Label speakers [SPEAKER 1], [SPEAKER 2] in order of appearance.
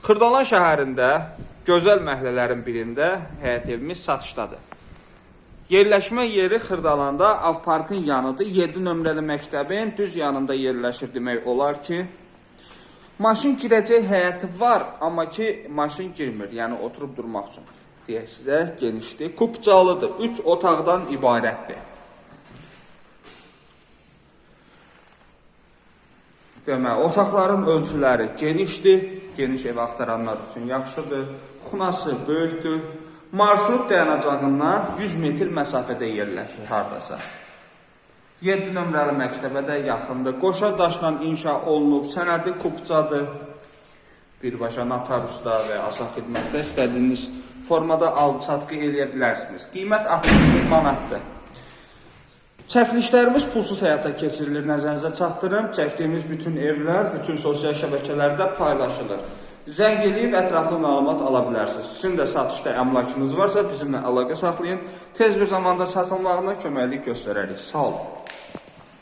[SPEAKER 1] Xırdalan şəhərində gözəl məhəllələrin birində həyət evimiz satışdadır. Yerləşmə yeri Xırdalanda Avparkın yanıdır. 7 nömrəli məktəbin düz yanında yerləşir demək olar ki, maşın girəcək həyəti var, amma ki maşın girmir, yəni oturub durmaq üçün. Deyə sizə genişdir. Kupcalıdır. 3 otaqdan ibarətdir. Demək, otaqların ölçüləri genişdir. Geniş ev axtaranlar üçün yaxşıdır. Xunası böyükdür. Marşrut dayanacağından 100 metr məsafədə yerləşir hardasa. 7 nömrəli məktəbə də yaxındır. Qoşa inşa olunub, sənədi kupcadır. Birbaşa notariusda və asal xidmətdə istədiyiniz formada al-satqı eləyə bilərsiniz. Qiymət 60 min manatdır. Çəkilişlərimiz pulsuz həyata keçirilir. Nəzərinizə çatdırım. Çəkdiyimiz bütün evlər bütün sosial şəbəkələrdə paylaşılır. Zəng edib ətraflı məlumat ala bilərsiniz. Sizin də satışda əmlakınız varsa bizimlə əlaqə saxlayın. Tez bir zamanda satılmağına köməklik göstərərik. Sağ olun.